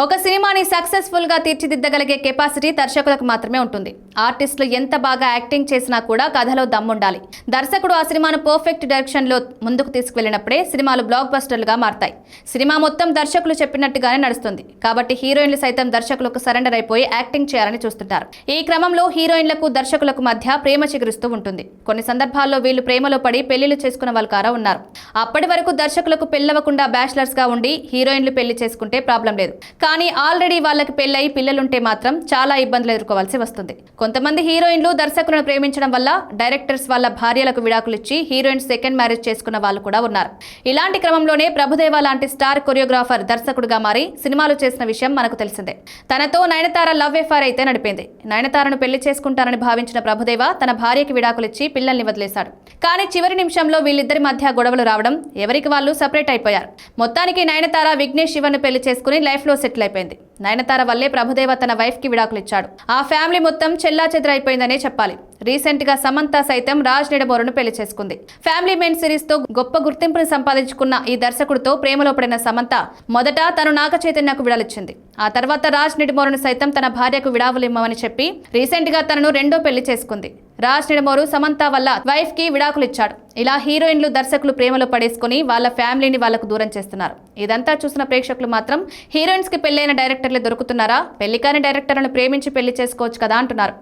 ఒక సినిమాని సక్సెస్ఫుల్గా తీర్చిదిద్దగలిగే కెపాసిటీ దర్శకులకు మాత్రమే ఉంటుంది. ఆర్టిస్టులు ఎంత బాగా యాక్టింగ్ చేసినా కూడా కథలో దమ్ముండాలి. దర్శకుడు ఆ సినిమాను పర్ఫెక్ట్ డైరెక్షన్లో ముందుకు తీసుకువెళ్ళినప్పుడే సినిమాలు బ్లాక్ బస్టర్లుగా మారతాయి. సినిమా మొత్తం దర్శకులు చెప్పినట్టుగానే నడుస్తుంది. కాబట్టి హీరోయిన్లు సైతం దర్శకులకు సరెండర్ అయిపోయి యాక్టింగ్ చేయాలని చూస్తుంటారు. ఈ క్రమంలో హీరోయిన్లకు దర్శకులకు మధ్య ప్రేమ చిగురుస్తూ ఉంటుంది. కొన్ని సందర్భాల్లో వీళ్ళు ప్రేమలో పడి పెళ్ళిళ్ళు చేసుకున్న వాళ్ళు కారా ఉన్నారు. అప్పటి వరకు దర్శకులకు పెళ్ళవకుండా బ్యాచిలర్స్గా ఉండి హీరోయిన్లు పెళ్ళి చేసుకుంటే ప్రాబ్లం లేదు. కానీ ఆల్రెడీ వాళ్ళకి పెళ్ళై పిల్లలుంటే మాత్రం చాలా ఇబ్బందులు ఎదుర్కోవాల్సి వస్తుంది. కొంతమంది హీరోయిన్లు దర్శకులను ప్రేమించడం వల్ల డైరెక్టర్స్ వాళ్ళ భార్యలకు విడాకులు ఇచ్చి హీరోయిన్ సెకండ్ మ్యారేజ్ చేసుకున్న వాళ్ళు కూడా ఉన్నారు. ఇలాంటి క్రమంలోనే ప్రభుదేవ లాంటి స్టార్ కొరియోగ్రాఫర్ దర్శకుడుగా మారి సినిమాలు చేసిన విషయం మనకు తెలిసిందే. తనతో నయనతార లవ్ ఎఫైర్ అయితే నడిపింది. నయనతారను పెళ్ళి చేసుకుంటానని భావించిన ప్రభుదేవ తన భార్యకి విడాకులు ఇచ్చి పిల్లల్ని వదిలేశాడు. కానీ చివరి నిమిషంలో వీళ్ళిద్దరి మధ్య గొడవలు రావడం ఎవరికి వాళ్ళు సపరేట్ అయిపోయారు. మొత్తానికి నయనతార విఘ్నేష్ శివన్ పెళ్ళి చేసుకుని లైఫ్లో సెటిల్ అయిపోయింది నయనతార వల్లే ప్రభుదేవ తన వైఫ్కి ఇచ్చాడు ఆ ఫ్యామిలీ మొత్తం చెల్లా అయిపోయిందనే చెప్పాలి. రీసెంట్గా సమంత సైతం రాజ్ నిడమోరును పెళ్ళి చేసుకుంది. ఫ్యామిలీ మెన్ సిరీస్తో గొప్ప గుర్తింపును సంపాదించుకున్న ఈ దర్శకుడితో ప్రేమలో పడిన సమంత మొదట తను నాగ చైతన్యకు విడాలిచ్చింది ఆ తర్వాత రాజ్ నిడమోరును సైతం తన భార్యకు విడాకులు ఇమ్మని చెప్పి రీసెంట్గా తనను రెండో పెళ్ళి చేసుకుంది. రాజ్ నిడమోరు సమంత వల్ల వైఫ్కి విడాకులు ఇచ్చాడు ఇలా హీరోయిన్లు దర్శకులు ప్రేమలో పడేసుకుని వాళ్ళ ఫ్యామిలీని వాళ్ళకు దూరం చేస్తున్నారు. ఇదంతా చూసిన ప్రేక్షకులు మాత్రం హీరోయిన్స్కి పెళ్ళైన డైరెక్టర్లు దొరుకుతున్నారా? పెళ్ళి కాని డైరెక్టర్లను ప్రేమించి పెళ్ళి చేసుకోవచ్చు కదా అంటున్నారు.